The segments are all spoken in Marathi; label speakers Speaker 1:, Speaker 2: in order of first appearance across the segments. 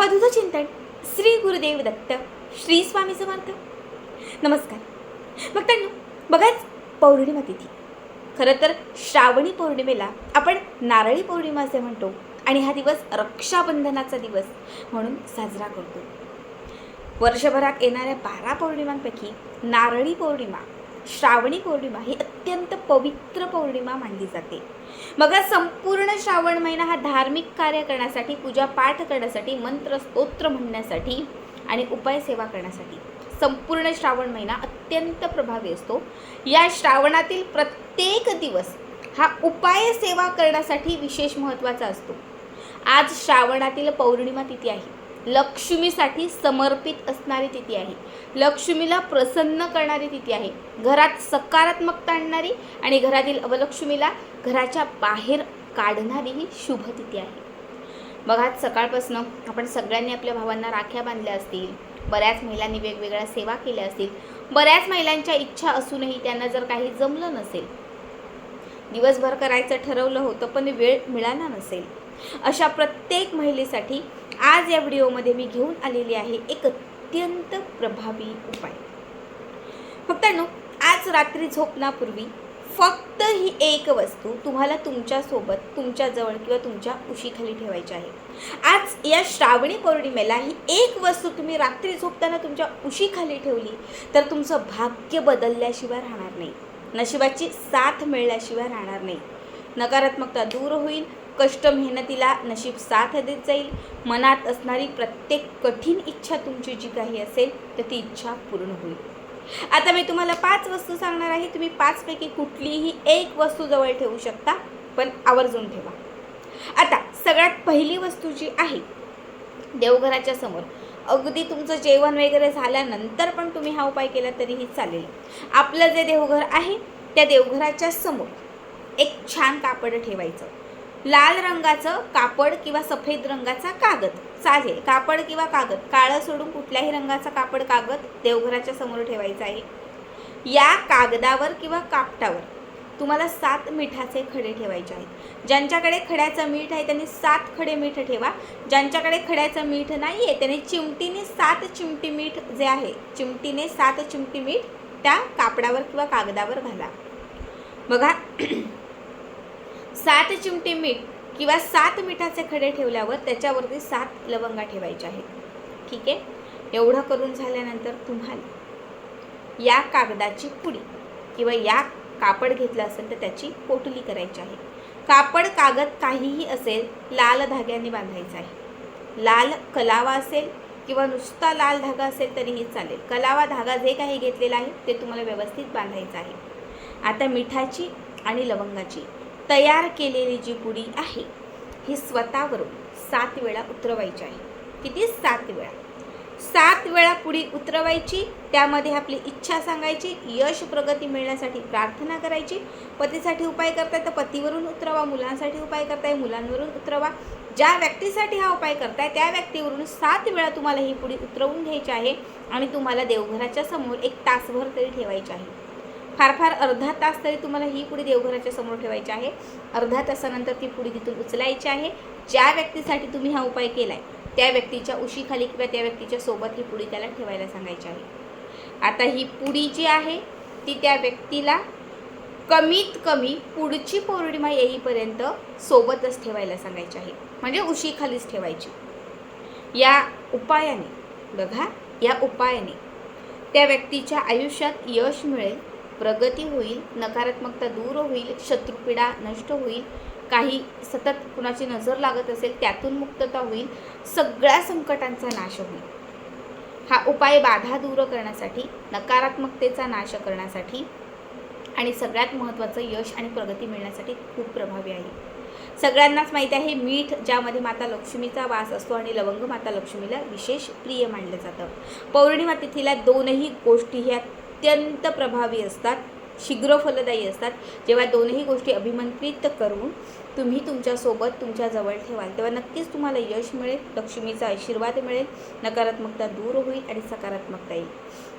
Speaker 1: अवधूत चिंतन श्री गुरुदेव दत्त श्री स्वामी समर्थ. नमस्कार. भक्तांनो बघाच पौर्णिमा तिथी. खरं तर श्रावणी पौर्णिमेला आपण नारळी पौर्णिमा असे म्हणतो आणि हा दिवस रक्षाबंधनाचा दिवस म्हणून साजरा करतो. वर्षभरात येणाऱ्या बारा पौर्णिमांपैकी नारळी पौर्णिमा श्रावणी पौर्णिमा ही अत्यंत पवित्र पौर्णिमा मानली जाते. मग हा संपूर्ण श्रावण महिना हा धार्मिक कार्य करण्यासाठी पूजा पाठ करण्यासाठी मंत्र स्तोत्र म्हणण्यासाठी आणि उपाय सेवा करण्यासाठी. संपूर्ण श्रावण महिना अत्यंत प्रभावी असतो. या श्रावणातील प्रत्येक दिवस हा उपाय सेवा करण्यासाठी विशेष महत्त्वाचा असतो. आज श्रावणातील पौर्णिमा तिथी आहे. लक्ष्मीसाठी समर्पित असणारी तिथी आहे. लक्ष्मीला प्रसन्न करणारी तिथी आहे. घरात सकारात्मकता आणणारी आणि घरातील अवलक्ष्मीला घराच्या बाहेर काढणारी ही शुभ तिथी आहे. बघा आज सकाळपासून आपण सगळ्यांनी आपल्या भावांना राख्या बांधल्या असतील बऱ्याच महिलांनी वेगवेगळ्या सेवा केल्या असतील बऱ्याच महिलांच्या इच्छा असूनही त्यांना जर काही जमलं नसेल दिवसभर करायचं ठरवलं होतं पण वेळ मिळाला नसेल अशा प्रत्येक महिलेसाठी आज या व्हिडिओमध्ये मी घेऊन आलेली आहे एक अत्यंत प्रभावी उपाय. फक्तांनो आज रात्री झोपण्यापूर्वी फक्त ही एक वस्तू तुम्हाला तुमच्यासोबत तुमच्याजवळ किंवा तुमच्या उशीखाली ठेवायची आहे. आज या श्रावणी पौर्णिमेला ही एक वस्तू तुम्ही रात्री झोपताना तुमच्या उशीखाली ठेवली तर तुमचं भाग्य बदलल्याशिवाय राहणार नाही. नशिबाची साथ मिळल्याशिवाय राहणार नाही. नकारात्मकता दूर होईल कष्ट मेहनतीला नशीब साथ देत जाईल. मनात असणारी प्रत्येक कठीण इच्छा तुमची जी काही असेल तर ती इच्छा पूर्ण होईल. आता मी तुम्हाला पाच वस्तू सांगणार आहे. तुम्ही पाचपैकी कुठलीही एक वस्तू जवळ ठेवू शकता पण आवर्जून ठेवा. आता सगळ्यात पहिली वस्तू जी आहे देवघराच्या समोर. अगदी तुमचं जेवण वगैरे झाल्यानंतर पण तुम्ही हा उपाय केला तरीही चालेल. आपलं जे देवघर आहे त्या देवघराच्या समोर एक छान कापड ठेवायचं. लाल रंगाचं कापड किंवा सफेद रंगाचा कागद. चालेल. कापड किंवा कागद. काळं सोडून कुठल्याही रंगाचा कापड कागद देवघराच्या समोर ठेवायचा आहे. या कागदावर किंवा कापटावर तुम्हाला सात मिठाचे खडे ठेवायचे आहेत. ज्यांच्याकडे खड्याचं मीठ आहे त्यांनी सात खडे मीठ ठेवा. ज्यांच्याकडे खड्याचं मीठ नाही आहे त्यांनी चिमटीने सात चिमटी मीठ जे आहे चिमटीने सात चिमटी मीठ त्या कापडावर किंवा कागदावर घाला. बघा सात चिमटी मीठ किंवा सात मिठाचे खडे ठेवल्यावर त्याच्यावरती सात लवंगा ठेवायच्या आहेत. ठीक आहे? एवढं करून झाल्यानंतर तुम्हाला या कागदाची पुडी किंवा या कापड घेतलं असेल तर त्याची पोटली करायची आहे. कापड कागद काहीही असेल लाल धाग्याने बांधायचं आहे. लाल कलावा असेल किंवा नुसता लाल धागा असेल तरीही चालेल. कलावा धागा जे काही घेतलेला आहे ते तुम्हाला व्यवस्थित बांधायचं आहे. आता मिठाची आणि लवंगाची तयार केलेली जी पुडी आहे ही स्वतःवरून सात वेळा उतरवायची आहे. किती? सात वेळा. सात वेळा पुढी उतरवायची त्यामध्ये आपली इच्छा सांगायची यश प्रगती मिळण्यासाठी प्रार्थना करायची. पतीसाठी उपाय करताय तर पतीवरून उतरवा मुलांसाठी उपाय करताय मुलांवरून उतरवा. ज्या व्यक्तीसाठी हा उपाय करताय त्या व्यक्तीवरून सात वेळा तुम्हाला ही पुढी उतरवून घ्यायची आहे आणि तुम्हाला देवघराच्या समोर एक तासभर तरी ठेवायची आहे. फार फार अर्धा तास तरी तुम्हाला ही पुडी देवघराच्या समोर ठेवायची आहे. अर्धा तासानंतर ती पुडी तिथून उचलायची आहे. ज्या व्यक्तीसाठी तुम्ही हा उपाय केला आहे त्या व्यक्तीच्या उशीखाली किंवा त्या व्यक्तीच्या सोबत ही पुडी त्याला ठेवायला सांगायची आहे. आता ही पुडी जी आहे ती त्या व्यक्तीला कमीत कमी पुढची पौर्णिमा येईपर्यंत सोबतच ठेवायला सांगायची आहे. म्हणजे उशीखालीच ठेवायची. या उपायाने बघा या उपायाने त्या व्यक्तीच्या आयुष्यात यश मिळेल प्रगती होईल नकारात्मकता दूर होईल शत्रुपीडा नष्ट होईल काही सतत कुणाची नजर लागत असेल त्यातून मुक्तता होईल सगळ्या संकटांचा नाश होईल. हा उपाय बाधा दूर करण्यासाठी नकारात्मकतेचा नाश करण्यासाठी आणि सगळ्यात महत्त्वाचं यश आणि प्रगती मिळण्यासाठी खूप प्रभावी आहे. सगळ्यांनाच माहीत आहे मीठ ज्यामध्ये माता लक्ष्मीचा वास असतो आणि लवंग माता लक्ष्मीला विशेष प्रिय मानलं जातं. पौर्णिमा तिथीला दोनही गोष्टी ह्या अत्यंत प्रभावी असतात शीघ्र फलदायी असतात. जेव्हा दोनही गोष्टी अभिमंत्रित करून तुम्ही तुमच्यासोबत तुमच्याजवळ ठेवाल तेव्हा नक्कीच तुम्हाला यश मिळेल लक्ष्मीचा आशीर्वाद मिळेल नकारात्मकता दूर होईल आणि सकारात्मकता येईल.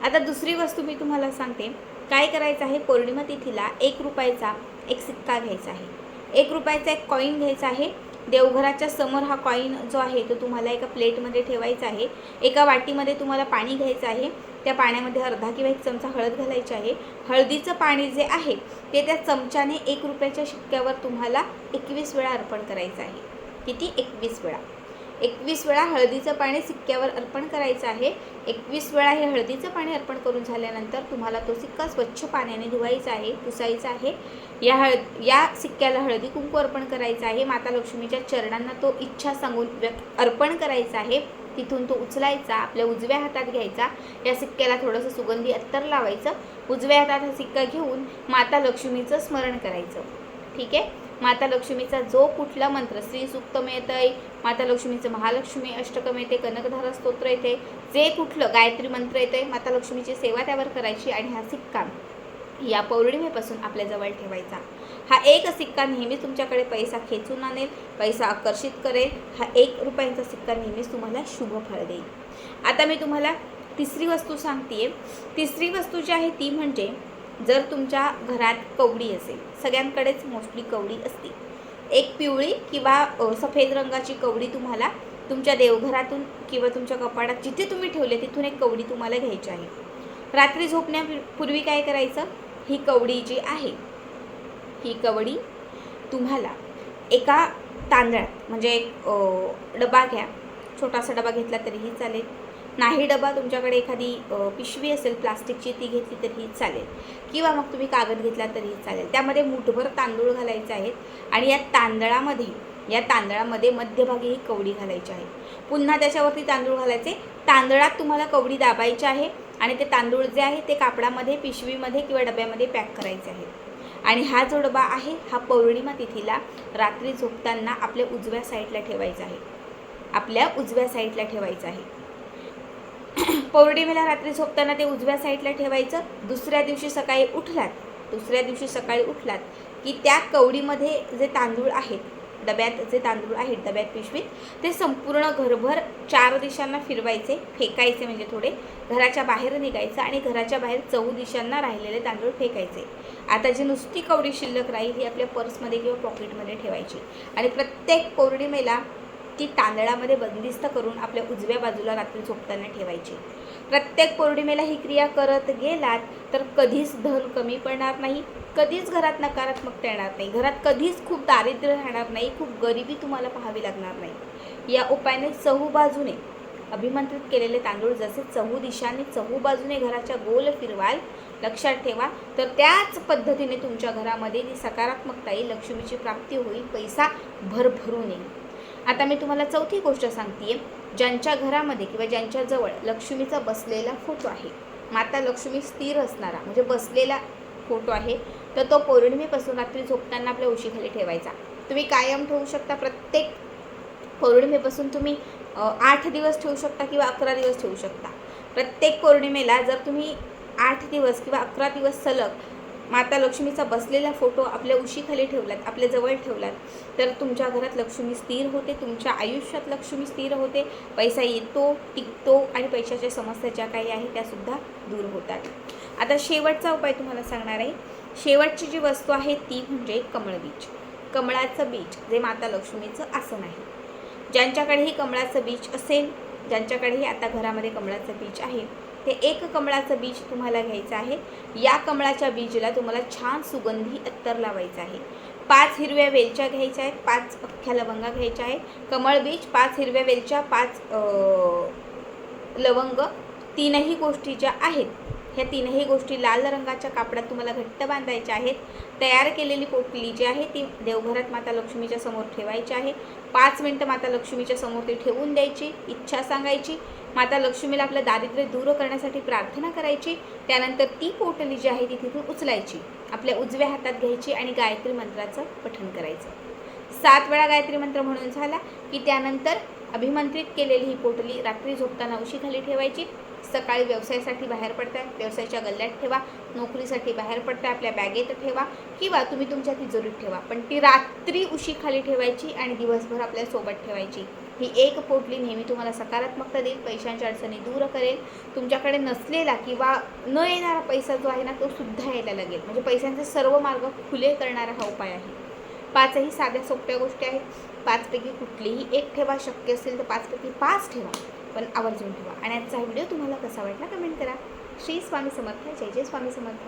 Speaker 1: आता दुसरी वस्तू मी तुम्हाला सांगते. काय करायचं आहे? पौर्णिमा तिथीला एक रुपयाचा एक सिक्का घ्यायचा आहे. एक रुपयाचा एक कॉईन घ्यायचा आहे. देवघराच्या समोर हा कॉईन जो आहे तो तुम्हाला एका प्लेटमध्ये ठेवायचा आहे. एका वाटीमध्ये तुम्हाला पाणी घ्यायचं आहे. त्या पाण्यामध्ये अर्धा किंवा एक चमचा हळद घालायची आहे. हळदीचं पाणी जे आहे ते त्या चमच्याने एक रुपयाच्या शिक्क्यावर तुम्हाला एकवीस वेळा अर्पण करायचं आहे. किती? एकवीस वेळा. एकवीस वेळा हळदीचं पाणी सिक्क्यावर अर्पण करायचं आहे. एकवीस वेळा हे हळदीचं पाणी अर्पण करून झाल्यानंतर तुम्हाला तो सिक्का स्वच्छ पाण्याने धुवायचा आहे पुसायचा आहे. या हळद या सिक्क्याला हळदी कुंकू अर्पण करायचं आहे. माता लक्ष्मीच्या चरणांना तो इच्छा सांगून व्यक्त अर्पण करायचा आहे. तिथून तो उचलायचा आपल्या उजव्या हातात घ्यायचा. या सिक्क्याला थोडंसं सुगंधी अत्तर लावायचं. उजव्या हातात हा सिक्का घेऊन माता लक्ष्मीचं स्मरण करायचं. ठीक आहे? माता लक्ष्मीचा जो कुठला मंत्र श्री सुक्तम येतंय माता लक्ष्मीचं महालक्ष्मी अष्टकम येते कनकधारा स्तोत्र येते. जे कुठलं गायत्री मंत्र येतंय माता लक्ष्मीची सेवा त्यावर करायची आणि हा सिक्का या पौर्णिमेपासून आपल्याजवळ ठेवायचा. हा एक सिक्का नेहमी तुमच्याकडे पैसा खेचून आणेल पैसा आकर्षित करेल हा एक रुपयांचा सिक्का नेहमीच तुम्हाला शुभ फळ देईल. आता मी तुम्हाला तिसरी वस्तू सांगते तिसरी वस्तू जी आहे ती म्हणजे जर तुमच्या घरात कवडी असेल सगळ्यांकडेच मोस्टली कवडी असते एक पिवळी किंवा सफेद रंगाची कवडी तुम्हाला तुमच्या देवघरातून किंवा तुमच्या कपाडात जिथे तुम्ही ठेवले तिथून एक कवडी तुम्हाला घ्यायची आहे. रात्री झोपण्यापूर्वी काय करायचं? ही कवडी जी आहे ही कवडी तुम्हाला एका तांदळात म्हणजे एक डबा घ्या. छोटासा डबा घेतला तरीही चालेल. नाही डबा तुमच्याकडे एखादी पिशवी असेल प्लास्टिकची ती घेतली तरीही चालेल. किंवा मग तुम्ही कागद घेतला तरीही चालेल. त्यामध्ये मुठभर तांदूळ घालायचे आहेत आणि या तांदळामध्ये या तांदळामध्ये मध्यभागी ही कवडी घालायची आहे. पुन्हा त्याच्यावरती तांदूळ घालायचे. तांदळात तुम्हाला कवडी दाबायची आहे आणि ते तांदूळ जे आहे ते कापडामध्ये पिशवीमध्ये किंवा डब्यामध्ये पॅक करायचे आहे आणि हा जो डबा आहे हा पौर्णिमा तिथीला रात्री झोपताना आपल्या उजव्या साईडला ठेवायचा आहे. आपल्या उजव्या साईडला ठेवायचा आहे. पौर्णिमेला रात्री झोपताना ते उजव्या साईडला ठेवायचं. दुसऱ्या दिवशी सकाळी उठलात. दुसऱ्या दिवशी सकाळी उठलात की त्या कवडीमध्ये जे तांदूळ आहेत डब्यात जे तांदूळ आहेत डब्यात पिशवीत ते संपूर्ण घरभर चार दिशांना फिरवायचे फेकायचे म्हणजे थोडे. घराच्या बाहेर निघायचं आणि घराच्या बाहेर चौ दिशांना राहिलेले तांदूळ फेकायचे. आता जी नुसती कवडी शिल्लक राहील ही आपल्या पर्समध्ये किंवा पॉकेटमध्ये ठेवायची. आणि प्रत्येक पौर्णिमेला ती तांदळामध्ये बंदिस्त करून आपल्या उजव्या बाजूला रात्री झोपताना ठेवायची. प्रत्येक पौर्णिमेला ही क्रिया करत गेलात तर कधीच धन कमी पडणार नाही कधीच घरात नकारात्मकता येणार नाही घरात कधीच खूप दारिद्र्य राहणार नाही खूप गरिबी तुम्हाला पाहावी लागणार नाही. या उपायाने चहू बाजूने अभिमंत्रित केलेले तांदूळ जसे चहू दिशाने चहू बाजूने घराच्या गोल फिरवाल लक्षात ठेवा. तर त्याच पद्धतीने तुमच्या घरामध्ये ती सकारात्मकता येईल लक्ष्मीची प्राप्ती होईल पैसा भरभरून येईल. आता मी तुम्हाला चौथी गोष्ट सांगते ज्यांच्या घरामध्ये किंवा ज्यांच्याजवळ लक्ष्मीचा बसलेला फोटो आहे माता लक्ष्मी स्थिर असणारा म्हणजे बसलेला फोटो आहे तर तो पौर्णिमेपासून रात्री झोपताना आपल्या उशीखाली ठेवायचा. तुम्ही कायम ठेवू शकता प्रत्येक पौर्णिमेपासून तुम्ही आठ दिवस ठेवू शकता किंवा अकरा दिवस ठेवू शकता. प्रत्येक पौर्णिमेला जर तुम्ही आठ दिवस किंवा अकरा दिवस सलग माता लक्ष्मीचा बसलेला फोटो आपल्या उशीखाली ठेवलात आपल्या जवळ ठेवलात. तर तुमच्या घरात लक्ष्मी स्थिर होते तुमच्या आयुष्यात लक्ष्मी स्थिर होते. पैसा येतो टिकतो आणि पैशाच्या समस्या ज्या काही आहेत त्यासुद्धा दूर होतात. आता शेवटचा उपाय तुम्हाला सांगणार आहे. शेवटची जी वस्तू आहे ती म्हणजे कमळ बीज. कमळाचं बीज जे माता लक्ष्मीचं आसन आहे. ज्यांच्याकडेही कमळाचं बीज असेल ज्यांच्याकडेही आता घरामध्ये कमळाचं बीज आहे ते एक कमळाचं बीज तुम्हाला घ्यायचं आहे. या कमळाच्या बीजला तुम्हाला छान सुगंधी अत्तर लावायचं आहे. पाच हिरव्या वेलच्या घ्यायच्या आहेत पाच अख्ख्या लवंगा घ्यायच्या आहेत. कमळ बीज पाच हिरव्या वेलच्या पाच लवंग तीनही गोष्टी ज्या आहेत ह्या तीनही गोष्टी लाल रंगाच्या कापडात तुम्हाला घट्ट बांधायच्या आहेत. तयार केलेली पोटली जी आहे ती देवघरात माता लक्ष्मीच्या समोर ठेवायची आहे. पाच मिनटं माता लक्ष्मीच्या समोर ती ठेवून द्यायची इच्छा सांगायची. माता लक्ष्मीला आपलं दारिद्र्य दूर करण्यासाठी प्रार्थना करायची. त्यानंतर ती पोटली जी आहे ती तिथून उचलायची. आपल्या उजव्या हातात घ्यायची आणि गायत्री मंत्राचं पठण करायचं. सात वेळा गायत्री मंत्र म्हणून झाला की त्यानंतर अभिमंत्रित केलेली ही पोटली रात्री झोपताना उशीखाली ठेवायची. सकाळी व्यवसायासाठी बाहेर पडताय. व्यवसायाच्या गल्ल्यात ठेवा. नोकरीसाठी बाहेर पडताय. आपल्या बॅगेत ठेवा. किंवा तुम्ही तुमच्या तिजोरीत ठेवा. पण ती रात्री उशीखाली ठेवायची आणि दिवसभर आपल्यासोबत ठेवायची. ही एक पोटली नेहमी तुम्हाला सकारात्मकता देईल पैशांच्या अडचणी दूर करेल. तुमच्याकडे नसलेला किंवा न येणारा पैसा जो आहे ना तो सुद्धा यायला लागेल. म्हणजे पैशांचे सर्व मार्ग खुले करणारा हा उपाय आहे. पाचही साध्या सोप्या गोष्टी आहेत. पाचपैकी कुठलीही एक ठेवा शक्य असेल तर पाचपैकी पाच ठेवा पण आवर्जून ठेवा. आणि आजचा व्हिडिओ तुम्हाला कसा वाटला कमेंट करा. श्री स्वामी समर्थ जय जय स्वामी समर्थ.